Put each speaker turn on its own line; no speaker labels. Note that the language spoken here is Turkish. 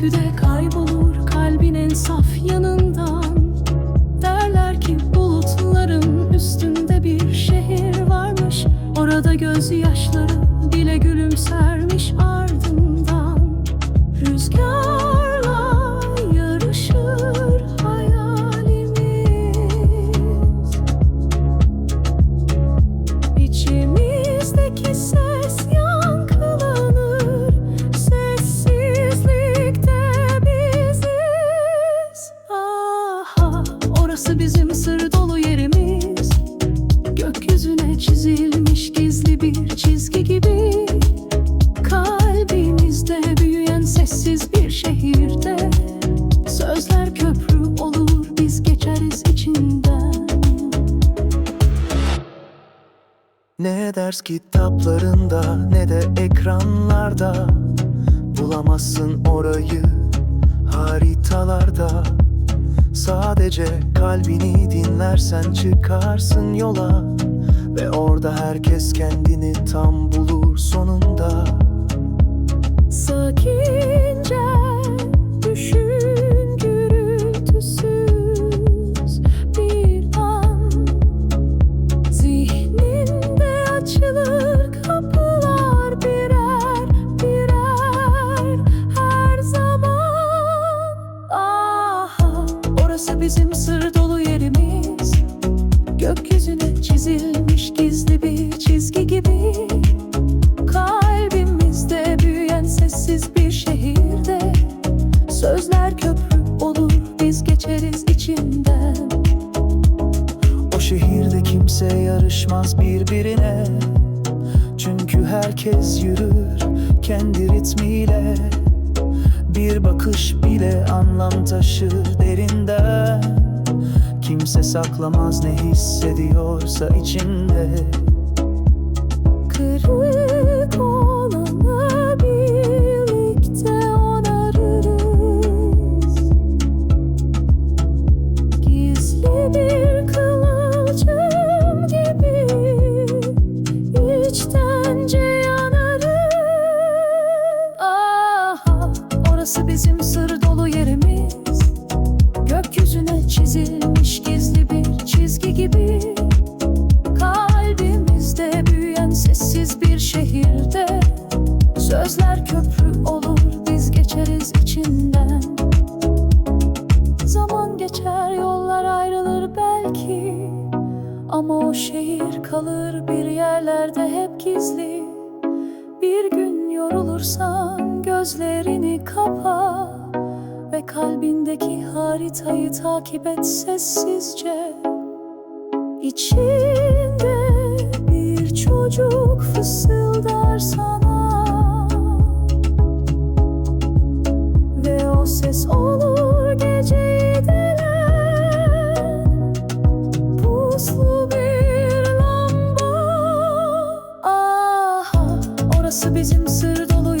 Gürültüde kaybolur kalbin en saf yanından. Derler ki bulutların üstünde bir şehir varmış. Orada gözyaşları dile gülümsermiş ardından. Rüzgarla orası bizim sır dolu yerimiz. Gökyüzüne çizilmiş gizli bir çizgi gibi. Kalbimizde büyüyen sessiz bir şehirde. Sözler köprü olur biz geçeriz içinden.
Ne ders kitaplarında ne de ekranlarda. Bulamazsın orayı haritalarda Sadece kalbini dinlersen çıkarsın yola. Ve orada herkes kendini tam bulur sonunda
Gökyüzüne çizilmiş gizli bir çizgi gibi. Kalbimizde büyüyen sessiz bir şehirde. Sözler köprü olur biz geçeriz içinden.
O şehirde kimse yarışmaz birbirine. Çünkü herkes yürür kendi ritmiyle. Bir bakış bile anlam taşır derinden Kimse saklamaz ne hissediyorsa içinde.
Kırık olanı sessiz bir şehirde Sözler köprü olur biz geçeriz içinden. Zaman geçer yollar ayrılır belki Ama o şehir kalır bir yerlerde hep gizli. Bir gün yorulursan gözlerini kapa Ve kalbindeki haritayı takip et sessizce. İçinde çocuk fısıldar sana. Ve o ses olur geceyi delen Puslu bir lamba. Aha orası bizim sır dolu